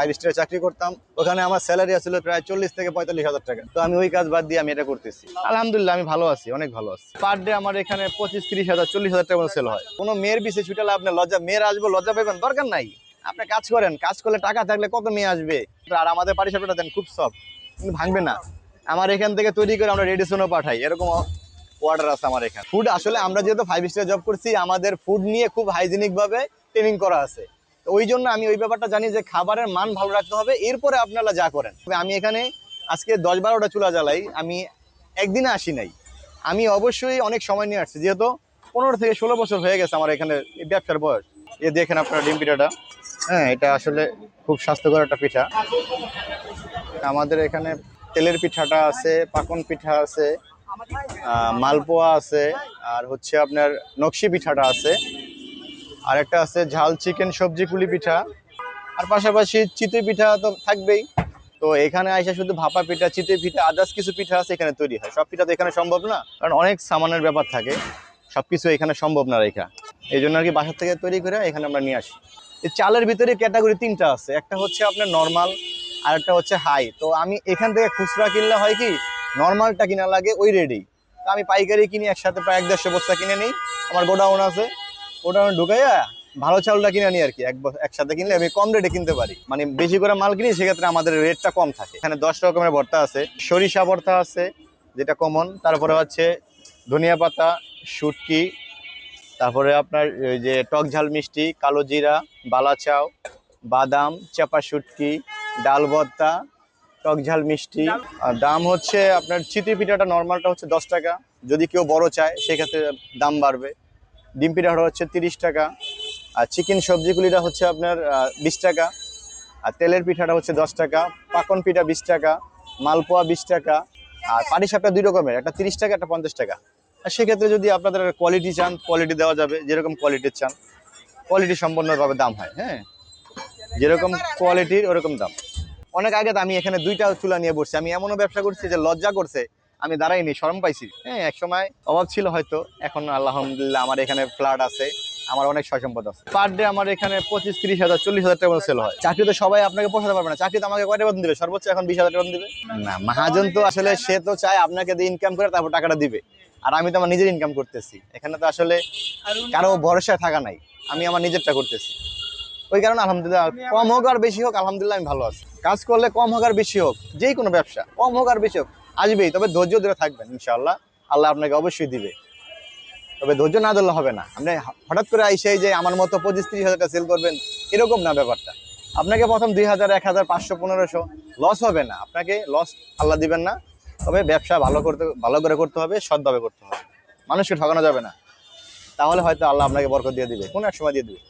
Five star চাকরি করতাম। ওখানে আমার স্যালারি আছিল প্রায় চল্লিশ থেকে পঁয়তাল্লিশ হাজার টাকা। তো আমি ওই কাজ বাদ দিয়ে আমি এটা করতেছি। আলহামদুলিল্লাহ, আমি ভালো আছি, অনেক ভালো আছি। পার ডে আমার এখানে পঁচিশ, তিরিশ হাজার, চল্লিশ হাজার টাকা সেল হয়। কোনো মেয়ের পিছিয়ে ছুটালে আপনি লজ্জা, মেয়ের আসব, লজ্জা পাবেন দরকার নাই। আপনি কাজ করেন, কাজ করলে টাকা থাকলে কত মেয়ে আসবে? আর আমাদের সাপটা দেন খুব সব কিন্তু ভাঙবে না। আমার এখান থেকে তৈরি করে আমরা রেডিসনও পাঠাই। এরকম অর্ডার আছে আমার এখানে। ফুড আসলে আমরা যেহেতু ফাইভ স্টার জব করছি, আমাদের ফুড নিয়ে খুব হাইজেনিক ভাবে ট্রেনিং করা আছে। ওই জন্য আমি ওই ব্যাপারটা জানি যে খাবারের মান ভালো রাখতে হবে, এরপরে আপনারা যা করেন। তবে আমি এখানে আজকে দশ বারোটা চুলা জ্বালাই, আমি একদিনে আসি নাই। আমি অবশ্যই অনেক সময় নিয়ে আসছি, যেহেতু পনেরো থেকে ষোলো বছর হয়ে গেছে আমার এখানে ব্যবসার বয়স। এ দেখেন আপনারা ডিম পিঠাটা। হ্যাঁ এটা আসলে খুব স্বাস্থ্যকর একটা পিঠা। আমাদের এখানে তেলের পিঠাটা আছে, পাকন পিঠা আছে মালপোয়া আছে, আর হচ্ছে আপনার নকশি পিঠাটা আছে। আর একটা আছে ঝাল চিকেন সবজি কুলি পিঠা। আর পাশাপাশি চিতই পিঠা তো থাকবেই। তো এখানে আইসা শুধু ভাপা পিঠা, চিতই পিঠা, আদার্স কিছু পিঠা আছে এখানে তৈরি হয়। সব পিঠা তো এখানে সম্ভব না, কারণ অনেক সামানের ব্যাপার থাকে। সব কিছু এখানে সম্ভব না রেখা। এই জন্য আর কি বাসার থেকে তৈরি করে এখানে আমরা নিয়ে আসি। এই চালের ভিতরে ক্যাটাগরি তিনটা আছে। একটা হচ্ছে আপনার নর্মাল, আর একটা হচ্ছে হাই। তো আমি এখান থেকে খুচরা কিনলে হয় কি, নর্মালটা কিনা লাগে ওই রেডি। তো আমি পাইকারি কিনি, একসাথে প্রায় এক দেড়শো বস্তা কিনে নিই। আমার গোডাউন আছে। গোডাউন ঢুকাইয়া ভালো চাউলটা কিনে নিই আর কি। একসাথে কিনলে আমি কম রেটে কিনতে পারি। মানে বেশি করে মাল কিনি সেক্ষেত্রে আমাদের রেটটা কম থাকে। এখানে দশ রকমের ভর্তা আছে। সরিষা ভর্তা আছে যেটা কমন তারপরে হচ্ছে ধনিয়া পাতা শুটকি তারপরে আপনার ওই যে টক ঝাল মিষ্টি কালো জিরা বালাচাও বাদাম চাপা শুটকি ডাল ভর্তা টক ঝাল মিষ্টি। আর দাম হচ্ছে আপনার চিতি পিঠাটা নর্মালটা হচ্ছে দশ টাকা। যদি কেউ বড় চায় সেক্ষেত্রে দাম বাড়বে। ডিম পিঠাটা হচ্ছে তিরিশ টাকা, আর চিকেন সবজিগুলিটা হচ্ছে আপনার বিশ টাকা, আর তেলের পিঠাটা হচ্ছে দশ টাকা, পাকন পিঠা বিশ টাকা, মালপোয়া বিশ টাকা, আর পাটিসাপটা দুই রকমের, একটা তিরিশ টাকা, একটা পঞ্চাশ টাকা। আর সেক্ষেত্রে যদি আপনাদের কোয়ালিটি চান কোয়ালিটি দেওয়া যাবে, যেরকম কোয়ালিটির চান কোয়ালিটি সম্পূর্ণভাবে দাম হয় হ্যাঁ? যেরকম কোয়ালিটির ওরকম দাম। অনেক আগে আমি এখানে দুইটা চুলা নিয়ে বসছি, আমি এমনও ব্যবসা করছি যে লজ্জা করছে আমি দাঁড়াইনি, শরম পাইছি। হ্যাঁ এক সময় অভাব ছিল হয়তো, এখন আলহামদুলিল্লাহ আমার এখানে ফ্ল্যাট আছে, আমার অনেক সয় সম্পদ আছে। পার ডে আমার এখানে পঁচিশ, তিরিশ হাজার, চল্লিশ হাজার টাকা সেল হয়। চাকরি তো সবাই আপনাকে পোষাতে পারবে না, চাকরি তো আমাকে কয়টা বেতন দিবে? সর্বোচ্চ এখন বিশ হাজার টাকা দিবে। না, মহাজন তো আসলে, সে তো চায় আপনাকে দিয়ে ইনকাম করে তারপর টাকাটা দিবে। আর আমি তো আমার নিজের ইনকাম করতেছি। এখানে তো আসলে কারও ভরসায় থাকা নাই, আমি আমার নিজেরটা করতেছি। ওই কারণে আলহামদুলিল্লাহ কম হোক আর বেশি হোক, আলহামদুলিল্লাহ আমি ভালো আছি। কাজ করলে কম হোক আর বেশি হোক যে কোনো ব্যবসা, কম হোক আর বেশি হোক। আসবেই, তবে ধৈর্য ধরে থাকবেন, ইনশাআল্লাহ। আল্লাহ আপনাকে অবশ্যই দিবে। তবে ধৈর্য না ধরলে হবে না। আপনি হঠাৎ করে আইসে যে আমার মতো পঁচিশ তিরিশ হাজার টাকা সেল করবেন, এরকম না ব্যাপারটা। আপনাকে প্রথম দুই হাজার, এক হাজার, পাঁচশো, পনেরোশো লস হবে না। আপনাকে লস আল্লাহ দিবেন না। তবে ব্যবসা ভালো করতে, ভালো করে করতে হবে, সৎভাবে করতে হবে। মানুষকে ঠকানো যাবে না। তাহলে হয়তো আল্লাহ আপনাকে বরকত দিয়ে দিবে, কোনো এক সময় দিয়ে দিবে।